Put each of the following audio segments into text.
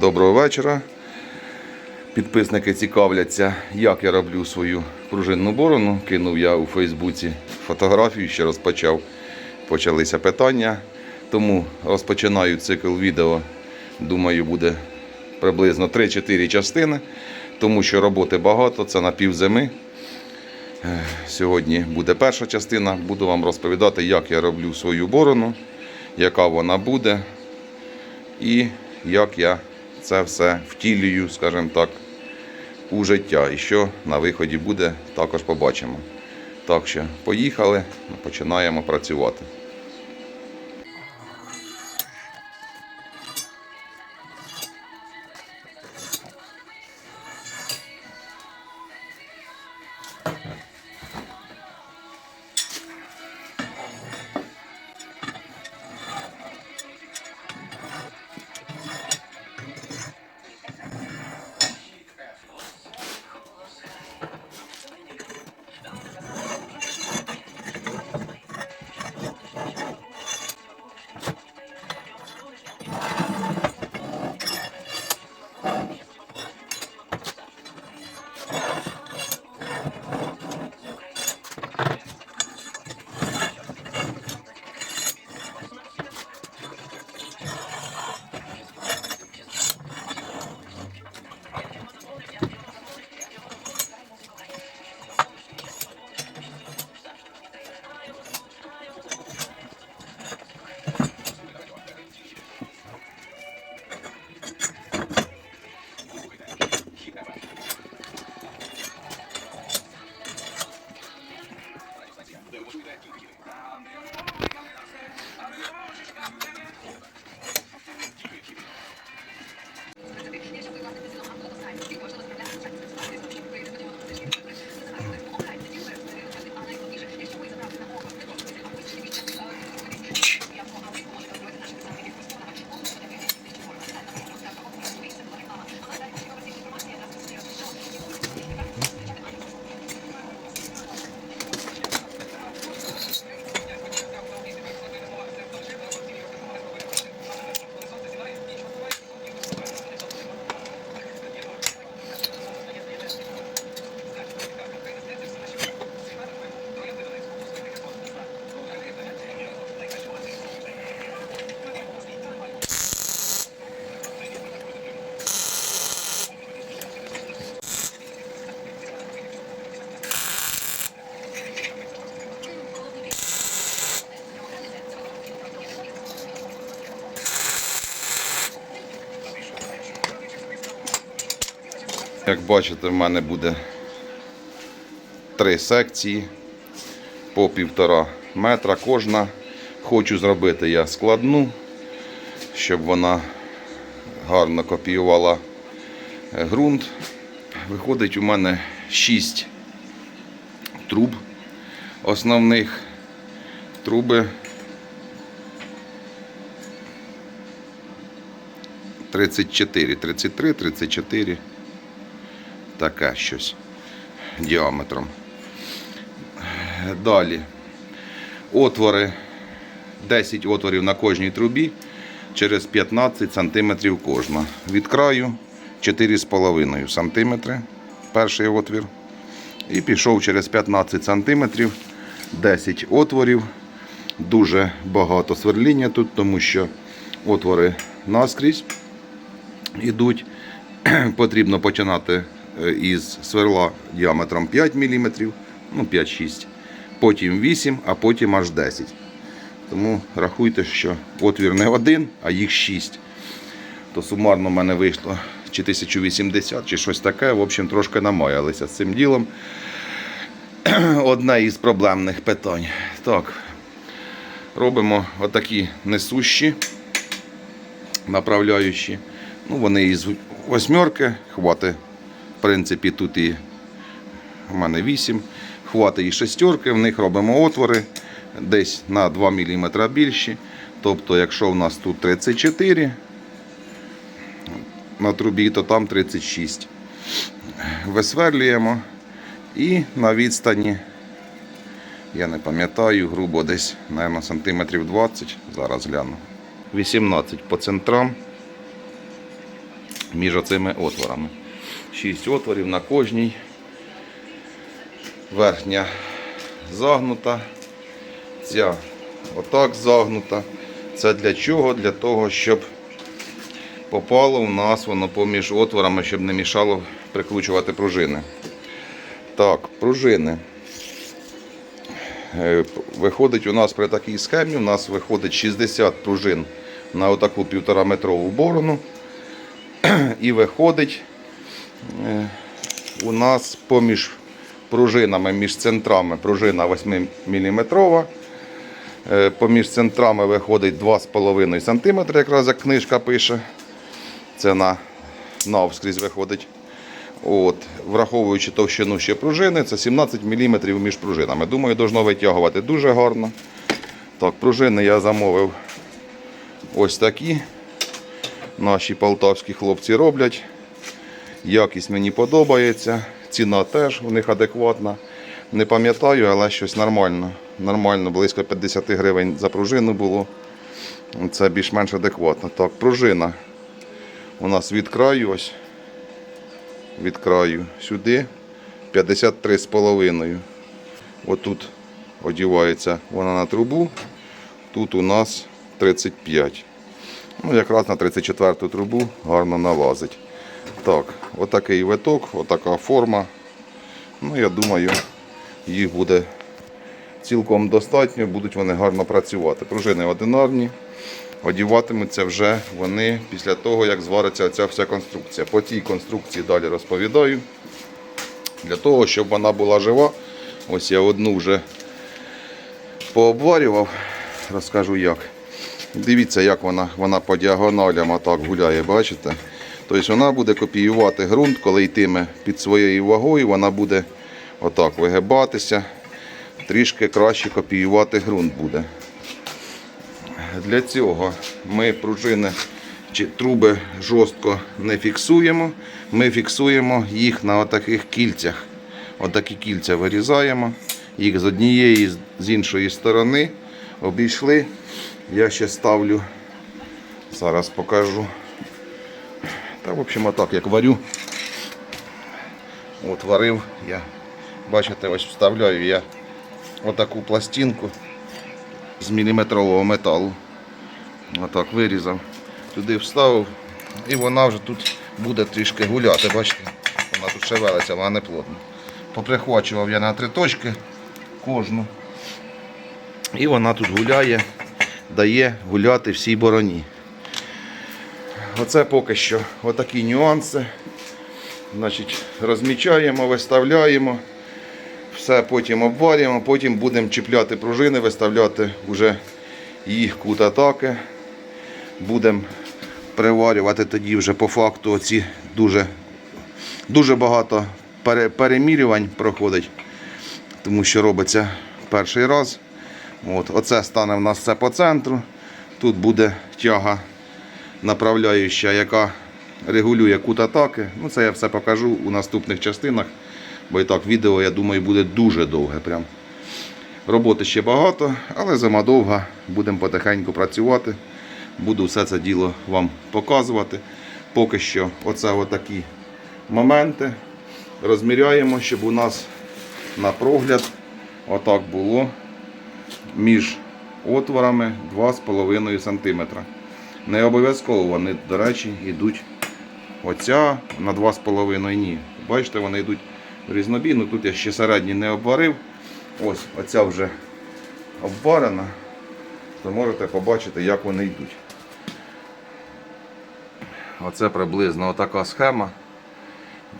Доброго вечора. Підписники цікавляться, як я роблю свою пружинну борону. Кинув я у Фейсбуці фотографію, ще розпочав. Почалися питання. Тому розпочинаю цикл відео. Думаю, буде приблизно 3-4 частини, тому що роботи багато, це на півзими. Е, Сьогодні буде перша частина. Буду вам розповідати, як я роблю свою борону, яка вона буде і як я це все втілюю, скажімо так, у життя. І що на виході буде, також побачимо. Так що, поїхали, починаємо працювати. Як бачите, в мене буде три секції по півтора метра кожна. Хочу зробити я складну, щоб вона гарно копіювала е, ґрунт. Виходить у мене 6 труб основних. Труби 34, 33, 34 таке щось діаметром. Далі отвори, 10 отворів на кожній трубі через 15 см кожна. Від краю 4,5 см перший отвір. І пішов через 15 см 10 отворів. Дуже багато сверління тут, тому що отвори наскрізь йдуть. Потрібно починати із сверла діаметром 5 мм, ну 5-6, потім 8, а потім аж 10. Тому рахуйте, що отвір не один, а їх 6. То сумарно в мене вийшло чи 1080, чи щось таке. В общем, трошки намаялися з цим ділом. Одне із проблемних питань. Так, робимо отакі несущі, направляючі. Ну, вони із восьмерки, хвати, в принципі, тут і у мене 8, хвати і шестерки, в них робимо отвори десь на 2 мм більші. Тобто, якщо в нас тут 34 на трубі, то там 36. Висверлюємо і на відстані, я не пам'ятаю, грубо десь, мабуть, сантиметрів 20, зараз гляну. 18 по центрам. між оцими отворами. 6 отворів на кожній. Верхня загнута. Ця отак загнута. Це для чого? Для того, щоб попало в нас воно поміж отворами, щоб не мішало прикручувати пружини. Так, пружини. Е, Виходить у нас при такій схемі, у нас виходить 60 пружин на отаку півтора метрову борону. І виходить у нас поміж пружинами, між центрами пружина 8 мм. Поміж центрами виходить 2,5 см, якраз як книжка пише. Це на навскрізь виходить. От, враховуючи товщину ще пружини, це 17 мм між пружинами. Думаю, должно витягувати дуже гарно. Так, пружини я замовив ось такі. Наші полтавські хлопці роблять. Якість мені подобається. Ціна теж у них адекватна. Не пам'ятаю, але щось нормально. Нормально, близько 50 гривень за пружину було. Це більш-менш адекватно. Так, пружина у нас від краю ось. Від краю сюди 53,5. Отут одівається вона на трубу. Тут у нас 35. Ну, якраз на 34 трубу гарно налазить. Так, отакий виток, отака форма. Ну, я думаю, їх буде цілком достатньо, будуть вони гарно працювати. Пружини одинарні, одіватимуться вже вони після того, як звариться ця вся конструкція. По цій конструкції далі розповідаю. Для того, щоб вона була жива, ось я одну вже пообварював, розкажу як. Дивіться, як вона, вона по діагоналям отак гуляє, бачите? Тобто вона буде копіювати ґрунт, коли йтиме під своєю вагою, вона буде отак вигибатися, трішки краще копіювати ґрунт буде. Для цього ми пружини чи труби жорстко не фіксуємо. Ми фіксуємо їх на отаких кільцях. Отакі кільця вирізаємо, їх з однієї з іншої сторони обійшли. Я ще ставлю, зараз покажу. Та, в общем, отак, як варю. От варив я. Бачите, ось вставляю я отаку пластинку з міліметрового металу. Отак вирізав, туди вставив і вона вже тут буде трішки гуляти. Бачите, вона тут шевелиться, вона не плотна. Поприхвачував я на три точки кожну. І вона тут гуляє, дає гуляти всій бороні. Оце поки що отакі нюанси. Значить, розмічаємо, виставляємо, все потім обварюємо, потім будемо чіпляти пружини, виставляти вже їх кут атаки. Будемо приварювати тоді вже по факту оці дуже, дуже багато пере- перемірювань проходить, тому що робиться перший раз. От, оце стане в нас все по центру. Тут буде тяга направляюча, яка регулює кут атаки. Ну, це я все покажу у наступних частинах, бо і так відео, я думаю, буде дуже довге. Прям. Роботи ще багато, але зима довга, будемо потихеньку працювати. Буду все це діло вам показувати. Поки що оце отакі моменти. Розміряємо, щоб у нас на прогляд отак було між отворами 2,5 см. Не обов'язково вони, до речі, йдуть оця на 2,5 ні. Бачите, вони йдуть в різнобій. Ну, тут я ще середній не обварив. Ось оця вже обварена, то можете побачити, як вони йдуть. Оце приблизно отака схема.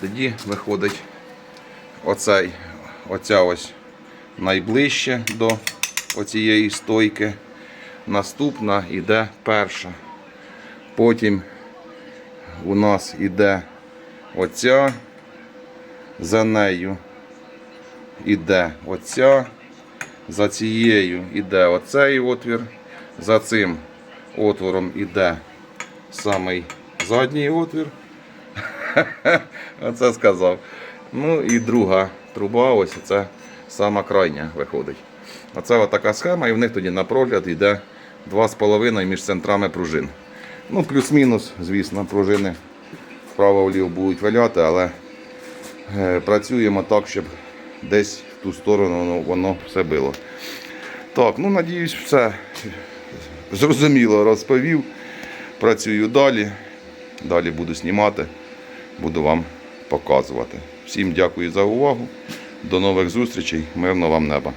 Тоді виходить оцей, оця ось найближче до оцієї стойки. Наступна йде перша. Потім у нас йде оця, за нею йде оця, за цією йде оцей отвір, за цим отвором йде самий задній отвір. Оце сказав. Ну і друга труба, ось це сама крайня виходить. Оце така схема, і в них тоді на прогляд йде 2,5 між центрами пружин. Ну, плюс-мінус, звісно, пружини вправо-вліво будуть валяти, але е, працюємо так, щоб десь в ту сторону воно, все було. Так, ну надіюсь, все зрозуміло розповів. Працюю далі. Далі буду знімати, буду вам показувати. Всім дякую за увагу. До нових зустрічей. Мирного вам неба.